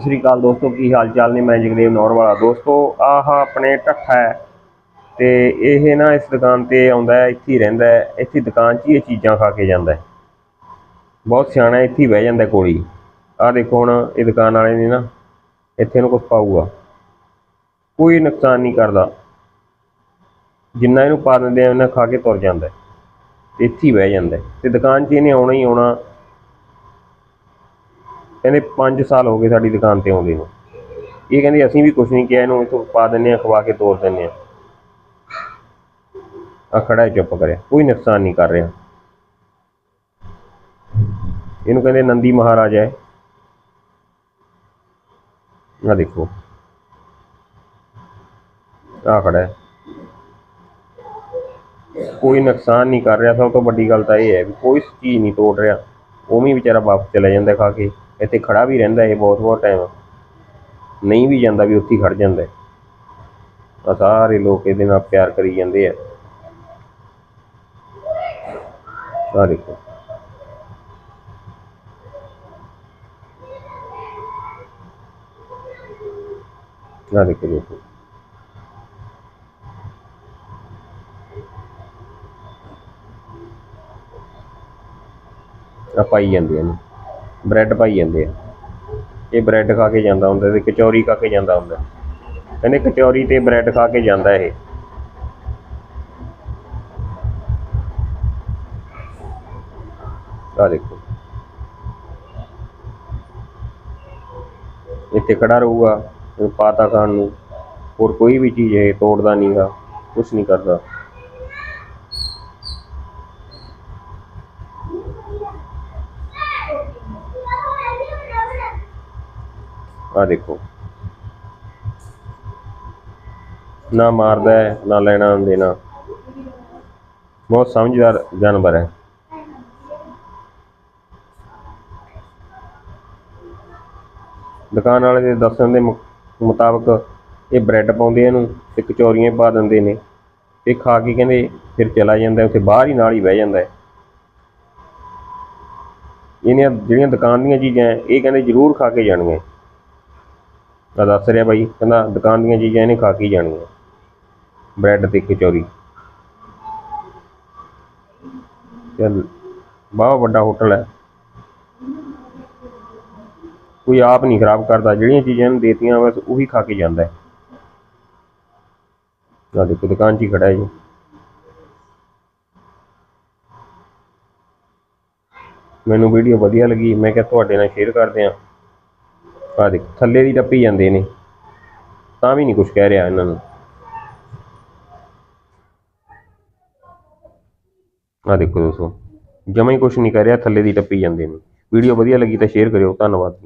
ਸਤਿ ਸ੍ਰੀ ਅਕਾਲ ਦੋਸਤੋ, ਕੀ ਹਾਲ ਚਾਲ ਨੇ? ਮੈਂ ਜਗਦੇਵ ਨੌਰ ਵਾਲਾ। ਦੋਸਤੋ, ਆਹ ਆਪਣੇ ਢੱਠਾ ਹੈ ਤੇ ਇਹ ਨਾ ਇਸ ਦੁਕਾਨ ਤੇ ਆਉਂਦਾ ਹੈ, ਇੱਥੇ ਹੀ ਰਹਿੰਦਾ ਹੈ। ਇੱਥੇ ਦੁਕਾਨ 'ਚ ਹੀ ਇਹ ਚੀਜ਼ਾਂ ਖਾ ਕੇ ਜਾਂਦਾ ਹੈ। ਬਹੁਤ ਸਿਆਣਾ ਇੱਥੇ ਹੀ ਬਹਿ ਜਾਂਦਾ ਕੋਲੀ। ਆਹ ਦੇਖੋ ਹੁਣ, ਇਹ ਦੁਕਾਨ ਵਾਲੇ ਨੇ ਨਾ, ਇੱਥੇ ਇਹਨੂੰ ਕੁਝ ਪਾਊਗਾ। ਕੋਈ ਨੁਕਸਾਨ ਨਹੀਂ ਕਰਦਾ। ਜਿੰਨਾ ਇਹਨੂੰ ਪਾ ਦਿੰਦੇ ਆ, ਉਹਨਾਂ ਖਾ ਕੇ ਤੁਰ ਜਾਂਦਾ ਹੈ। ਇੱਥੇ ਹੀ ਬਹਿ ਜਾਂਦਾ ਹੈ। ਤੇ ਦੁਕਾਨ 'ਚ ਇਹਨੇ ਆਉਣਾ ਹੀ ਆਉਣਾ। ਕਹਿੰਦੇ 5 ਸਾਲ ਹੋ ਗਏ ਸਾਡੀ ਦੁਕਾਨ ਤੇ ਆਉਂਦੇ ਨੂੰ। ਇਹ ਕਹਿੰਦੇ ਅਸੀਂ ਵੀ ਕੁਝ ਨਹੀਂ ਕਿਹਾ, ਇਹਨੂੰ ਇੱਥੋਂ ਪਾ ਦਿੰਨੇ ਆ ਖਵਾ ਕੇ ਤੋੜ ਦਿੰਨੇ ਆ ਆ ਖੜਾ ਹੈ, ਚੁੱਪ ਕਰਿਆ। ਕੋਈ ਨੁਕਸਾਨ ਨਹੀਂ ਕਰ ਰਿਹਾ। ਇਹਨੂੰ ਕਹਿੰਦੇ ਨੰਦੀ ਮਹਾਰਾਜਾ ਹੈ। ਆ ਦੇਖੋ। ਆ ਖੜਾ ਹੈ। ਕੋਈ ਨੁਕਸਾਨ ਨਹੀਂ ਕਰ ਰਿਹਾ। ਸਭ ਤੋਂ ਵੱਡੀ ਗੱਲ ਤਾਂ ਇਹ ਹੈ ਵੀ ਕੋਈ ਚੀਜ਼ ਨਹੀਂ ਤੋੜ ਰਿਹਾ। ਉਵੇਂ ਹੀ ਵਿਚਾਰਾ ਵਾਪਸ ਚਲਾ ਜਾਂਦਾ ਖਾ ਕੇ। ਇੱਥੇ ਖੜਾ ਵੀ ਰਹਿੰਦਾ ਇਹ ਬਹੁਤ ਬਹੁਤ ਟਾਈਮ ਨਹੀਂ ਵੀ ਜਾਂਦਾ ਵੀ ਉੱਥੇ ਖੜ ਜਾਂਦਾ। ਆ ਸਾਰੇ ਲੋਕ ਇਹਦੇ ਨਾਲ ਪਿਆਰ ਕਰੀ ਜਾਂਦੇ ਆ। ਆ ਦੇਖੋ ਆ ਦੇਖੋ ਦੇਖੋ ਆ ਪਾਈ ਜਾਂਦੇ ਨੇ ਬ੍ਰੈਡ ਪਾਈ ਜਾਂਦੇ ਆ। ਇਹ ਬ੍ਰੈਡ ਖਾ ਕੇ ਜਾਂਦਾ ਹੁੰਦਾ ਤੇ ਕਚੌਰੀ ਖਾ ਕੇ ਜਾਂਦਾ ਹੁੰਦਾ। ਕਹਿੰਦੇ ਕਚੌਰੀ ਤੇ ਬ੍ਰੈਡ ਖਾ ਕੇ ਜਾਂਦਾ ਇਹ। ਆ ਦੇਖੋ। ਇੱਥੇ ਖੜਾ ਰਹੂਗਾ ਪਾਤਾ ਖਾਣ ਨੂੰ। ਹੋਰ ਕੋਈ ਵੀ ਚੀਜ਼ ਇਹ ਤੋੜਦਾ ਨਹੀਂਗਾ ਕੁਛ ਨਹੀਂ ਕਰਦਾ। ਆ ਦੇਖੋ। ਨਾ ਮਾਰਦਾ ਹੈ ਨਾ ਲੈਣਾ ਦੇਣਾ। ਬਹੁਤ ਸਮਝਦਾਰ ਜਾਨਵਰ ਹੈ। ਦੁਕਾਨ ਵਾਲੇ ਦੇ ਦੱਸਣ ਦੇ ਮੁਤਾਬਕ ਇਹ ਬ੍ਰੈਡ ਪਾਉਂਦੇ ਆ ਇਹਨੂੰ ਤੇ ਕਚੌਰੀਆਂ ਪਾ ਦਿੰਦੇ ਨੇ। ਤੇ ਖਾ ਕੇ ਕਹਿੰਦੇ ਫਿਰ ਚਲਾ ਜਾਂਦਾ ਉੱਥੇ ਬਾਹਰ ਹੀ ਨਾਲ ਹੀ ਬਹਿ ਜਾਂਦਾ ਹੈ। ਇਹਨੀਆਂ ਜਿਹੜੀਆਂ ਦੁਕਾਨ ਦੀਆਂ ਚੀਜ਼ਾਂ ਹੈ, ਇਹ ਕਹਿੰਦੇ ਜ਼ਰੂਰ ਖਾ ਕੇ ਜਾਣਗੇ ਤਾਂ ਦੱਸ ਰਿਹਾ ਬਾਈ ਕਹਿੰਦਾ ਦੁਕਾਨ ਦੀਆਂ ਚੀਜ਼ਾਂ ਇਹਨੇ ਖਾ ਕੇ ਹੀ ਜਾਣੀਆਂ। ਬ੍ਰੈਡ ਤੇ ਕਚੌਰੀ ਚੱਲ ਬਹੁਤ ਵੱਡਾ ਹੋਟਲ ਹੈ। ਕੋਈ ਆਪ ਨਹੀਂ ਖਰਾਬ ਕਰਦਾ, ਜਿਹੜੀਆਂ ਚੀਜ਼ਾਂ ਇਹਨੂੰ ਦੇਤੀਆਂ, ਬਸ ਉਹੀ ਖਾ ਕੇ ਜਾਂਦਾ ਹੈ। ਆ ਦੇਖੋ, ਦੁਕਾਨ 'ਚ ਹੀ ਖੜਾ ਹੈ ਜੀ। ਮੈਨੂੰ ਵੀਡੀਓ ਵਧੀਆ ਲੱਗੀ, ਮੈਂ ਕਿਹਾ ਤੁਹਾਡੇ ਨਾਲ ਸ਼ੇਅਰ ਕਰਦੇ ਹਾਂ। ਆ ਦੇਖ, ਥੱਲੇ ਦੀ ਟੱਪੀ ਜਾਂਦੇ ਨੇ। ਤਾਂ ਵੀ ਨਹੀਂ ਕੁਝ ਕਹਿ ਰਿਹਾ ਇਹਨਾਂ ਨੂੰ। ਆ ਦੇਖੋ ਦੋਸਤੋ, ਜਮਾ ਹੀ ਕੁਝ ਨਹੀਂ ਕਹਿ ਰਿਹਾ, ਥੱਲੇ ਦੀ ਟੱਪੀ ਜਾਂਦੇ ਨੇ। ਵੀਡੀਓ ਵਧੀਆ ਲੱਗੀ ਤਾਂ ਸ਼ੇਅਰ ਕਰਿਓ, ਧੰਨਵਾਦ।